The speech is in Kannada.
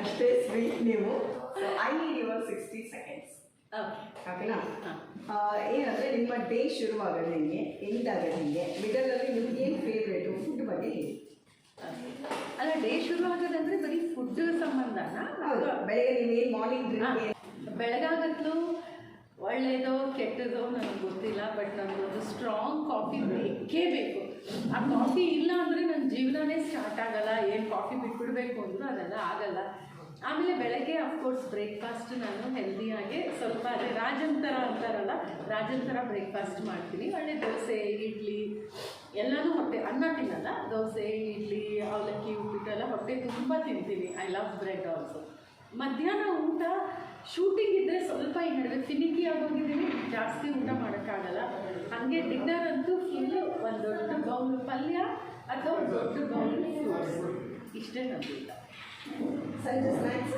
ಅಷ್ಟೇ ಸ್ವೀಟ್ ನೀವು. I need your sixty seconds okay ಓಕೆನಾ ಏನಂದ್ರೆ ನಿಮ್ಮ ಡೇ ಶುರುವಾಗೋದು ಹೆಂಗೆ ಎಂಡ್ ಆಗೋದು ಹೆಂಗೆ ಮಿಡಲಲ್ಲಿ ನಿಮ್ಗೆ ಏನು ಫೇವ್ರೇಟು ಫುಡ್ ಬಗ್ಗೆ ಹೇಳಿ. ಅಲ್ಲ ಡೇ ಶುರು ಆಗೋದಂದ್ರೆ ಬರೀ ಫುಡ್ ಸಂಬಂಧನಾ? ಬೆಳಗ್ಗೆ ನೀವು ಏನು ಮಾರ್ನಿಂಗ್ ಬೆಳಗಾಗತ್ಲು ಒಳ್ಳೇದೋ ಕೆಟ್ಟದೋ ನನಗೆ ಗೊತ್ತಿಲ್ಲ ಬಟ್ ನನಗೊಂದು ಸ್ಟ್ರಾಂಗ್ ಕಾಫಿ ಬೇಕೇ ಬೇಕು. ಆ ಕಾಫಿ ಅಂದರೆ ಸ್ಟಾರ್ಟ್ ಆಗಲ್ಲ, ಏನು ಕಾಫಿ ಬಿಟ್ಬಿಡ್ಬೇಕು ಅಂದರೂ ಅದೆಲ್ಲ ಆಗಲ್ಲ. ಆಮೇಲೆ ಬೆಳಗ್ಗೆ ಅಫ್ಕೋರ್ಸ್ ಬ್ರೇಕ್ಫಾಸ್ಟ್ ನಾನು ಹೆಲ್ದಿಯಾಗಿ ಸ್ವಲ್ಪ ಅದೇ ಥರ ಅಂತಾರಲ್ಲ, ರಾಜಂತರ ಬ್ರೇಕ್ಫಾಸ್ಟ್ ಮಾಡ್ತೀನಿ. ಒಳ್ಳೆ ದೋಸೆ, ಇಡ್ಲಿ ಎಲ್ಲನೂ ಹೊಟ್ಟೆ, ಅನ್ನ ತಿನ್ನಲ್ಲ, ದೋಸೆ, ಇಡ್ಲಿ, ಅವಲಕ್ಕಿ ಉಪ್ಪಿಟ್ಟೆಲ್ಲ ಹೊಟ್ಟೆ ತುಂಬ ತಿಂತೀನಿ. ಐ ಲವ್ ಬ್ರೆಡ್ ಆಲ್ಸೋ ಮಧ್ಯಾಹ್ನ ಊಟ ಶೂಟಿಂಗ್ ಇದ್ದರೆ ಸ್ವಲ್ಪ ಈ ನಡುವೆ ಫಿನಿಕಿ ಆಗೋಗಿದ್ದೀನಿ ಜಾಸ್ತಿ ಊಟ ಮಾಡೋಕ್ಕಾಗಲ್ಲ. ಹಾಗೆ ಡಿನ್ನರ್ ಅಂತೂ ಫುಲ್ಲು ಒಂದು ದೊಡ್ಡ ಬೌಲ್ ಪಲ್ಯ ಅಥವಾ ಒಂದು ದೊಡ್ಡ ಬೌಲ್ ಫ್ರೂಟ್ಸ್ ಇಷ್ಟೇ ನಂದು ಊಟ ಸಂಜೆ ಸ್ನ್ಯಾಕ್ಸ್